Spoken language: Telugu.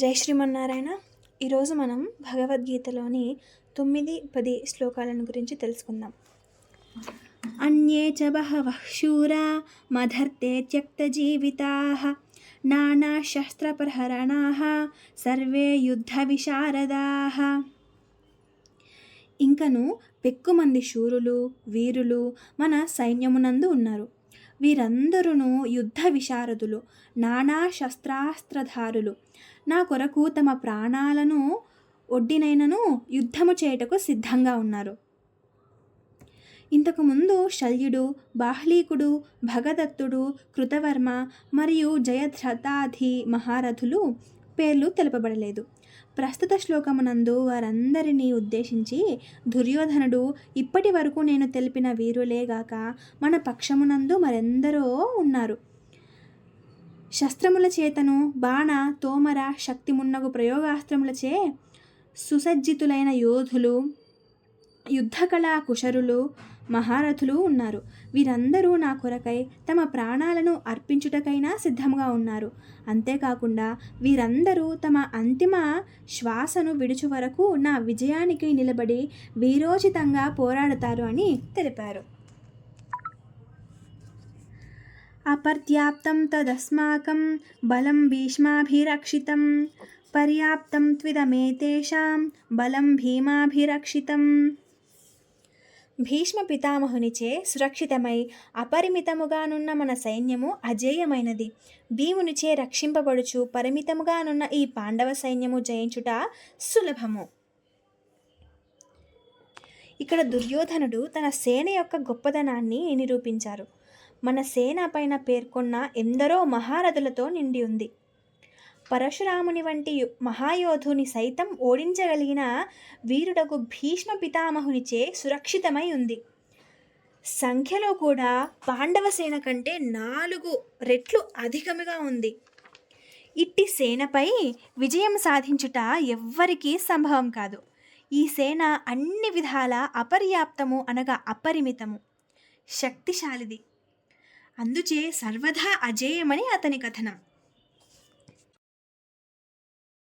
జై శ్రీమన్నారాయణ. ఈరోజు మనం భగవద్గీతలోని తొమ్మిది పది శ్లోకాలను గురించి తెలుసుకుందాం. అన్యే చ బహవః శూరా మధర్తే త్యక్తజీవితా నానాశస్త్రప్రహరణా సర్వే యుద్ధ విశారదా. ఇంకను పెక్కుమంది శూరులు వీరులు మన సైన్యమునందు ఉన్నారు. వీరందరూ యుద్ధ విశారదులు నానా శస్త్రాస్త్రధారులు. నా కొరకు తమ ప్రాణాలను ఒడ్డినైనను యుద్ధము చేయుటకు సిద్ధంగా ఉన్నారు. ఇంతకుముందు శల్యుడు బాహ్లీకుడు భగదత్తుడు కృతవర్మ మరియు జయధ్రతాధి మహారథులు పేర్లు తెలుపబడలేదు. ప్రస్తుత శ్లోకమునందు వారందరినీ ఉద్దేశించి దుర్యోధనుడు ఇప్పటి వరకు నేను తెలిపిన వీరులేగాక మన పక్షమునందు మరెందరో ఉన్నారు. శస్త్రముల చేతను బాణ తోమర శక్తిమున్నగు ప్రయోగాస్త్రములచే సుసజ్జితులైన యోధులు యుద్ధకళా కుశరులు మహారథులు ఉన్నారు. వీరందరూ నా కొరకై తమ ప్రాణాలను అర్పించుటకైనా సిద్ధంగా ఉన్నారు. అంతేకాకుండా వీరందరూ తమ అంతిమ శ్వాసను విడుచు వరకు నా విజయానికి నిలబడి వీరోచితంగా పోరాడతారు అని తెలిపారు. అపర్యాప్తం తదస్మాకం బలం భీష్మాభిరక్షితం. పర్యాప్తం త్విదమేతేషాం బలం భీమాభిరక్షితం. భీష్మ పితామహునిచే సురక్షితమై అపరిమితముగానున్న మన సైన్యము అజేయమైనది. భీమునిచే రక్షింపబడుచు పరిమితముగానున్న ఈ పాండవ సైన్యము జయించుట సులభము. ఇక్కడ దుర్యోధనుడు తన సేన యొక్క గొప్పదనాన్ని నిరూపించారు. మన సేన పైన పేర్కొన్న ఎందరో మహారథులతో నిండి ఉంది. పరశురాముని వంటి మహాయోధుని సైతం ఓడించగలిగిన వీరుడకు భీష్మ పితామహునిచే సురక్షితమై ఉంది. సంఖ్యలో కూడా పాండవ సేన కంటే నాలుగు రెట్లు అధికముగా ఉంది. ఇట్టి సేనపై విజయం సాధించుట ఎవ్వరికీ సంభవం కాదు. ఈ సేన అన్ని విధాల అపర్యాప్తము అనగా అపరిమితము. శక్తిశాలిది. అందుచే సర్వదా అజేయమని అతని కథనం.